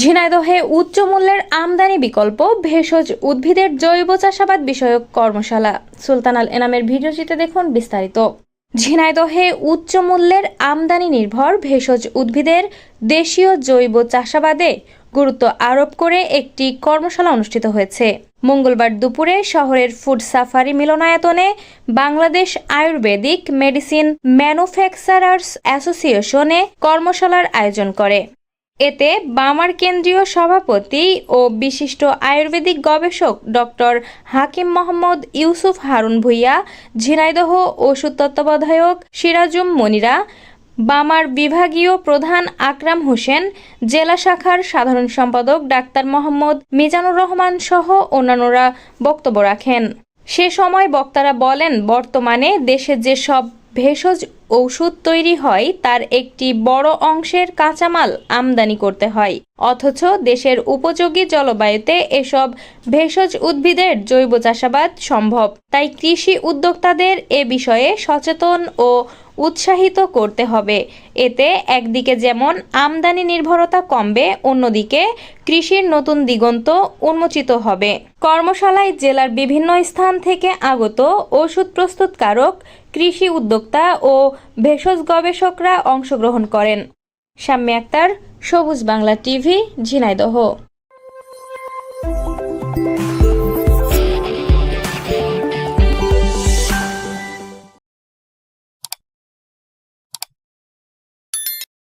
ঝিনাইদহে উচ্চ মূল্যের আমদানি বিকল্প, ভেষজ উদ্ভিদের জৈব চাষাবাদ বিষয়ক কর্মশালা। সুলতানাল এনামের ভিডিওটিতে দেখুন বিস্তারিত। ঝিনাইদহে উচ্চ মূল্যের আমদানি নির্ভর, ভেষজ উদ্ভিদের দেশীয় জৈব চাষাবাদে গুরুত্ব আরোপ করে একটি কর্মশালা অনুষ্ঠিত হয়েছে। মঙ্গলবার দুপুরে শহরের ফুড সাফারি মিলনায়তনে বাংলাদেশ আয়ুর্বেদিক মেডিসিন ম্যানুফ্যাকচারার্স অ্যাসোসিয়েশনে কর্মশালার আয়োজন করে। এতে বামার কেন্দ্রীয় সভাপতি ও বিশিষ্ট আয়ুর্বেদিক গবেষক ডক্টর হাকিম মোহাম্মদ ইউসুফ হারুন ভুইয়া, ঝিনাইদহ ওষুধ তত্ত্বাবধায়ক সিরাজুম মনিরা, বামার বিভাগীয় প্রধান আকরাম হোসেন, জেলা শাখার সাধারণ সম্পাদক ডাক্তার মোহাম্মদ মিজানুর রহমান সহ অন্যান্যরা বক্তব্য রাখেন। সে সময় বক্তারা বলেন, বর্তমানে দেশে যেসব ভেষজ ঔষধ তৈরি হয়, তার একটি বড় অংশের কাঁচামাল আমদানি করতে হয়। অথচ দেশের উপযোগী জলবায়ুতে এসব ভেষজ উদ্ভিদের জৈব চাষাবাদ সম্ভব। তাই কৃষি উদ্যোক্তাদের এ বিষয়ে সচেতন ও উৎসাহিত করতে হবে। এতে একদিকে যেমন আমদানি নির্ভরতা কমবে, অন্যদিকে কৃষির নতুন দিগন্ত উন্মোচিত হবে। কর্মশালায় জেলার বিভিন্ন স্থান থেকে আগত ওষুধ প্রস্তুতকারক কৃষি উদ্যোক্তা ও ভেষজ গবেষকরা অংশগ্রহণ করেন। সাম্য আক্তার সবুজ বাংলা টিভি ঝিনাইদহ।